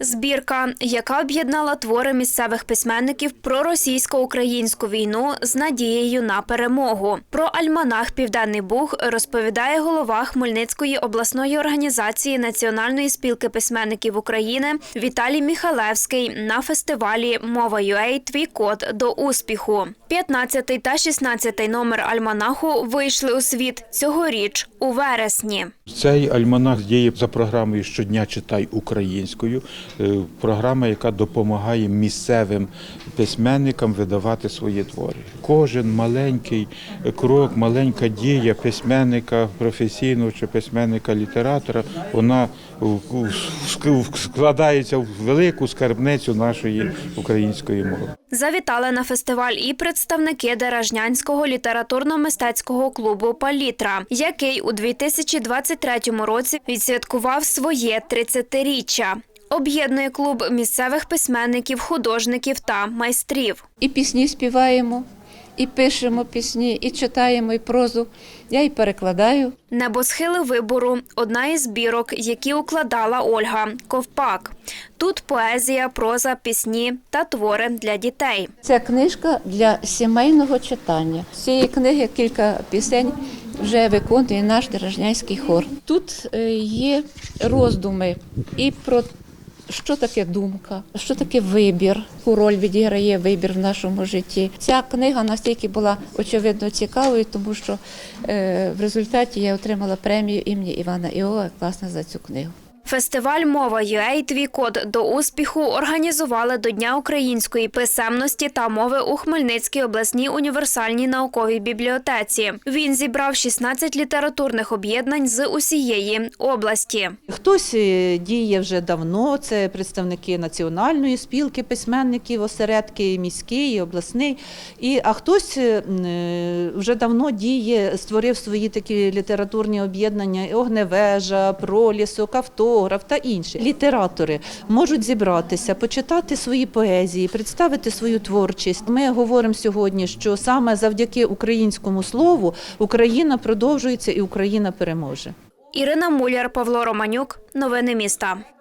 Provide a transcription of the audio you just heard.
Збірка, яка об'єднала твори місцевих письменників про російсько-українську війну з надією на перемогу. Про альманах Південний Буг розповідає голова Хмельницької обласної організації Національної спілки письменників України Віталій Міхалевський на фестивалі Мова UA Твій код до успіху. 15 та 16 номер альманаху вийшли у світ цьогоріч у вересні. Цей альманах діє за програмою Щодня читай українською. Е, Програма, яка допомагає місцевим письменникам видавати свої твори. Кожен маленький крок, маленька дія письменника професійного чи письменника літератора, вона складається в велику скарбницю нашої української мови. Завітали на фестиваль і представники Деражнянського літературно-мистецького клубу Палітра, який у 2023 році відсвяткував своє 30-річчя. Об'єднує клуб місцевих письменників, художників та майстрів. І пісні співаємо, і пишемо пісні, і читаємо, і прозу. Я і перекладаю. Небосхили вибору одна із збірок, які укладала Ольга Ковпак. Тут поезія, проза, пісні та твори для дітей. Це книжка для сімейного читання. З цієї книги кілька пісень вже виконує наш дорожнянський хор. Тут е, є роздуми і про що таке думка, що таке вибір, яку роль відіграє вибір в нашому житті. Ця книга настільки була очевидно цікавою, тому що е, в результаті я отримала премію імені Івана Іова власне за цю книгу. Фестиваль Мова UA Твій код до успіху організували до Дня української писемності та мови у Хмельницькій обласній універсальній науковій бібліотеці. Він зібрав 16 літературних об'єднань з усієї області. Хтось е, діє вже давно, це представники національної спілки письменників, осередки міський, обласний. І, а хтось е, е, вже давно діє, створив свої такі літературні об'єднання Огневежа, Пролісок, автограф та інші. Літератори можуть зібратися, почитати свої поезії, представити свою творчість. Ми говоримо сьогодні, що саме завдяки українському слову Україна продовжується і Україна переможе. Ірина Муляр, Павло Романюк. Новини міста.